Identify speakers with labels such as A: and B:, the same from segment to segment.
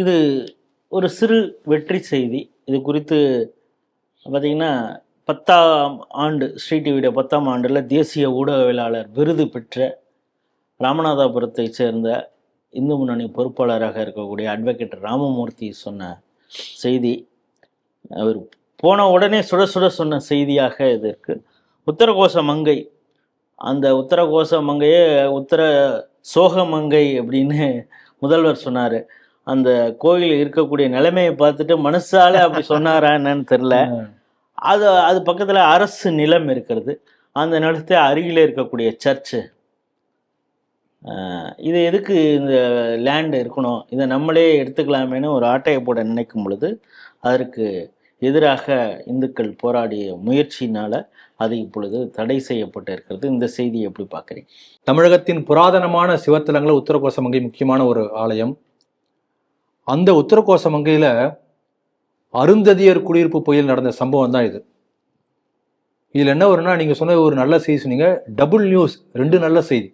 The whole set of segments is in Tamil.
A: இது ஒரு சிறு வெற்றி செய்தி. இது குறித்து பார்த்திங்கன்னா பத்தாம் ஆண்டு ஸ்ரீ டிவியுடைய பத்தாம் ஆண்டில் தேசிய ஊடகவியலாளர் விருது பெற்ற ராமநாதபுரத்தை சேர்ந்த இந்து முன்னணி பொறுப்பாளராக இருக்கக்கூடிய அட்வொகேட் ராமமூர்த்தி சொன்ன செய்தி. அவர் போன உடனே சுட சுட சொன்ன செய்தியாக இது இருக்குது உத்தரகோச மங்கை. அந்த உத்தரகோச மங்கையே உத்தர சோக மங்கை அப்படின்னு முதல்வர் சொன்னார். அந்த கோயில் இருக்கக்கூடிய நிலைமையை பார்த்துட்டு மனசால அப்படி சொன்னாரா என்னன்னு தெரில அது அது பக்கத்தில் அரசு நிலம் இருக்கிறது. அந்த நிலத்தை அருகில் இருக்கக்கூடிய சர்ச்சு. இது எதுக்கு இந்த லேண்ட் இருக்கணும்? இதை நம்மளே எடுத்துக்கலாமேன்னு ஒரு ஆட்டையை போட நினைக்கும் பொழுது அதற்கு எதிராக இந்துக்கள் போராடிய முயற்சியினால அது இப்பொழுது தடை செய்யப்பட்டு இருக்கிறது. இந்த செய்தியை எப்படி பார்க்குறீங்க?
B: தமிழகத்தின் புராதனமான சிவத்தலங்களில் உத்தரகோசமங்கை முக்கியமான ஒரு ஆலயம். அந்த உத்தரகோசமங்கையில் அருந்ததியர் குடியிருப்பு புயல் நடந்த சம்பவம் தான் இது. இதில் என்ன வரும்னா நீங்கள் சொன்ன ஒரு நல்ல செய்தி சொன்னீங்க. டபுள் நியூஸ் ரெண்டு நல்ல செய்தி.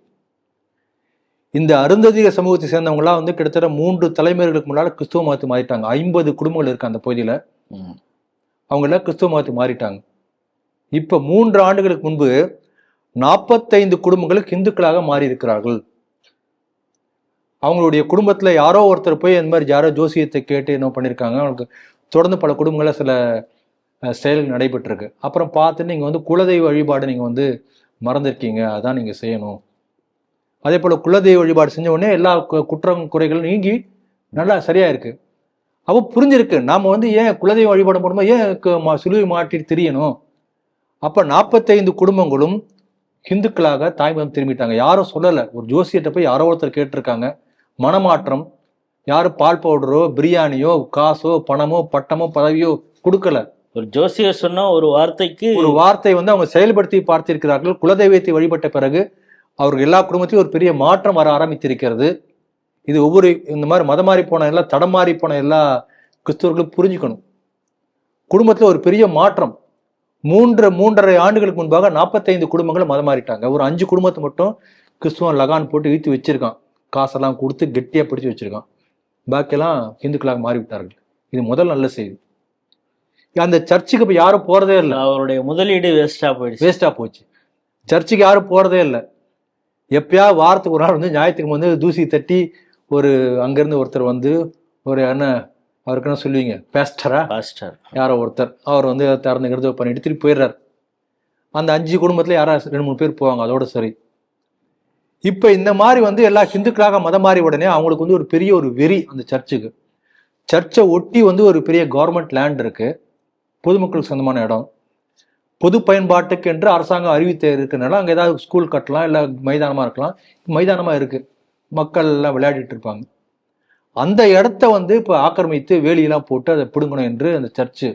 B: இந்த அருந்ததிய சமூகத்தை சேர்ந்தவங்களாம் வந்து கிட்டத்தட்ட மூன்று தலைமுறைகளுக்கு முன்னால் கிறிஸ்துவ மதத்தை மாறிட்டாங்க. ஐம்பது குடும்பங்கள் இருக்கு அந்த பகுதியில். அவங்களாம் கிறிஸ்துவ மதத்தை மாறிட்டாங்க. இப்போ மூன்று ஆண்டுகளுக்கு முன்பு நாற்பத்தைந்து குடும்பங்கள் இந்துக்களாக மாறி இருக்கிறார்கள் அவங்களுடைய குடும்பத்தில் யாரோ ஒருத்தர் போய் இந்த மாதிரி யாரோ ஜோசியத்தை கேட்டு என்ன பண்ணியிருக்காங்க அவங்களுக்கு தொடர்ந்து பல குடும்பங்களில் சில செயல்கள் நடைபெற்றிருக்கு. அப்புறம் பார்த்து நீங்கள் வந்து குலதெய்வ வழிபாடு நீங்கள் வந்து மறந்துருக்கீங்க. அதான் நீங்கள் செய்யணும். அதே போல் குலதெய்வ வழிபாடு செஞ்ச உடனே எல்லா கு- குற்றம் குறைகளும் நீங்கி நல்லா சரியாக இருக்குது அப்போ புரிஞ்சிருக்கு. நாம் வந்து ஏன் குலதெய்வ வழிபாடு பண்ணும்போது ஏன் மா- சிலுவை மாட்டிட்டு தெரியணும்? அப்போ நாற்பத்தைந்து குடும்பங்களும் ஹிந்துக்களாக தாய்மதம் திரும்பிட்டாங்க. யாரும் சொல்லலை. ஒரு ஜோசியத்தை போய் யாரோ ஒருத்தர் கேட்டிருக்காங்க. மனமாற்றம். யாரும் பால் பவுடரோ பிரியாணியோ காசோ பணமோ பட்டமோ பதவியோ கொடுக்கல.
A: ஒரு ஜோசியர் சொன்ன ஒரு வார்த்தைக்கு
B: ஒரு வார்த்தை வந்து அவங்க செயல்படுத்தி பார்த்திருக்கிறார்கள். குலதெய்வத்தை வழிபட்ட பிறகு அவர்கள் எல்லா குடும்பத்தையும் ஒரு பெரிய மாற்றம் வர ஆரம்பித்திருக்கிறது. இது ஒவ்வொரு இந்த மாதிரி மதம் மாறி போன எல்லா தடம் மாறி போன எல்லா கிறிஸ்தவர்களும் புரிஞ்சுக்கணும். குடும்பத்துல ஒரு பெரிய மாற்றம். மூன்று மூன்றரை ஆண்டுகளுக்கு முன்பாக நாற்பத்தைந்து குடும்பங்கள் மதம் மாறிட்டாங்க. ஒரு அஞ்சு குடும்பத்தை மட்டும் கிறிஸ்துவன் லகான் போட்டு இழுத்து வச்சிருக்கான். காசெல்லாம் கொடுத்து கெட்டியா பிடிச்சு வச்சிருக்கான். பாக்கியெல்லாம் இந்துக்களாக மாறிவிட்டார்கள். இது முதல் நல்ல செய்தி. அந்த சர்ச்சுக்கு இப்ப யாரும் போறதே இல்லை.
A: அவருடைய முதலீடு வேஸ்டா போயிடுச்சு.
B: வேஸ்டா போச்சு. சர்ச்சுக்கு யாரும் போறதே இல்லை. எப்பயாவது வாரத்துக்கு ஒரு நாள் வந்து ஞாயிற்றுக்கு வந்து தூசி தட்டி ஒரு அங்கிருந்து ஒருத்தர் வந்து ஒரு என்ன அவருக்கு என்ன சொல்லுவீங்க? பேஸ்டரா
A: பாஸ்டர்
B: யாரோ ஒருத்தர். அவர் வந்து திறந்துக்கிறது பண்ணிட்டு திருப்பி போயிடுறாரு. அந்த அஞ்சு குடும்பத்துல யாராவது ரெண்டு மூணு பேர் போவாங்க. அதோட சரி. இப்போ இந்த மாதிரி வந்து எல்லா ஹிந்துக்களாக மதம் மாறி உடனே அவங்களுக்கு வந்து ஒரு பெரிய ஒரு வெறி அந்த சர்ச்சுக்கு. சர்ச்சை ஒட்டி வந்து ஒரு பெரிய கவர்மெண்ட் லேண்ட் இருக்கு. பொதுமக்களுக்கு சொந்தமான இடம். பொது பயன்பாட்டுக்கு என்று அரசாங்கம் அறிவித்து இருக்கிறனால அங்கே ஏதாவது ஸ்கூல் கட்டலாம் இல்லை மைதானமாக இருக்கலாம். மைதானமாக இருக்குது மக்கள் எல்லாம் விளையாடிட்டு இருப்பாங்க. அந்த இடத்த வந்து இப்போ ஆக்கிரமித்து வேலியெல்லாம் போட்டு அதை பிடுங்கணும் என்று அந்த சர்ச்சு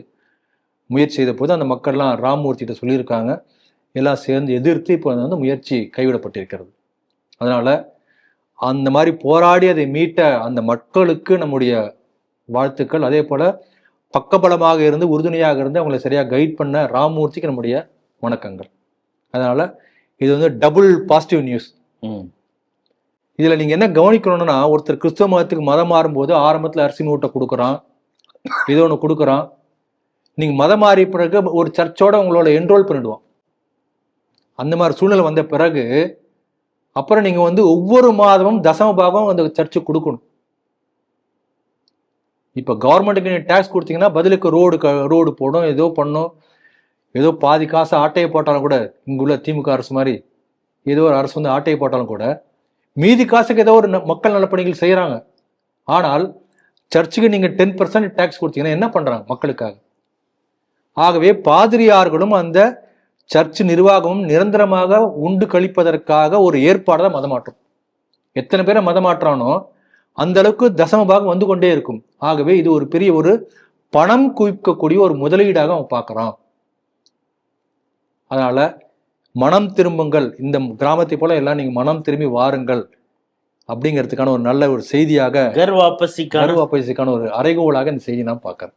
B: முயற்சி செய்த போது அந்த மக்கள்லாம் ராமமூர்த்திகிட்ட சொல்லியிருக்காங்க. எல்லாம் சேர்ந்து எதிர்த்து இப்போ வந்து முயற்சி கைவிடப்பட்டிருக்கிறது. அதனால அந்த மாதிரி போராடி அதை மீட்ட அந்த மக்களுக்கு நம்முடைய வாழ்த்துக்கள். அதே போல பக்கபலமாக இருந்து உறுதுணையாக இருந்து அவங்களை சரியாக கைட் பண்ண ராமமூர்த்திக்கு நம்முடைய வணக்கங்கள். அதனால இது வந்து டபுள் பாசிட்டிவ் நியூஸ்
A: ம்.
B: இதுல நீங்க என்ன கவனிக்கணும்னா ஒருத்தர் கிறிஸ்தவ மதத்துக்கு மதம் மாறும்போது ஆரம்பத்துல அரிசி மூட்டை கொடுக்குறான் ஏதோ ஒன்று கொடுக்குறான். நீங்க மதம் மாறிய பிறகு ஒரு சர்ச்சோட உங்களோட என்ரோல் பண்ணிடுவான். அந்த மாதிரி சூழ்நிலை வந்த பிறகு அப்புறம் நீங்கள் வந்து ஒவ்வொரு மாதமும் தசம பாகம் அந்த சர்ச்சுக்கு கொடுக்கணும். இப்போ கவர்மெண்ட்டுக்கு நீங்கள் டேக்ஸ் கொடுத்தீங்கன்னா பதிலுக்கு ரோடு ரோடு போடும் ஏதோ பண்ணும் ஏதோ பாதி காசு ஆட்டையை போட்டாலும் கூட இங்குள்ள திமுக அரசு மாதிரி ஏதோ ஒரு அரசு வந்து ஆட்டையை போட்டாலும் கூட மீதி காசுக்கு ஏதோ ஒரு மக்கள் நலப்பணிகள் செய்கிறாங்க ஆனால் சர்ச்சுக்கு நீங்கள் டென் பர்சன்ட் டேக்ஸ் கொடுத்தீங்கன்னா என்ன பண்ணுறாங்க மக்களுக்காக? ஆகவே பாதிரியார்களும் அந்த சர்ச் நிர்வாகமும் நிரந்தரமாக உண்டு கழிப்பதற்காக ஒரு ஏற்பாடு தான் மதமாற்றம். எத்தனை பேரை மதமாற்றானோ அந்த அளவுக்கு தசம பாகம் வந்து கொண்டே இருக்கும். ஆகவே இது ஒரு பெரிய ஒரு பணம் குவிக்கக்கூடிய ஒரு முதலீடாக அவன் பார்க்கறான். அதனால மனம் திரும்புங்கள். இந்த கிராமத்தை போல எல்லாம் நீங்க மனம் திரும்பி வாருங்கள் அப்படிங்கிறதுக்கான ஒரு நல்ல ஒரு செய்தியாக
A: கர் வாபசிக்கான
B: கருவாப்பயசுக்கான ஒரு அறைகோலாக இந்த செய்தி நான் பார்க்கறேன்.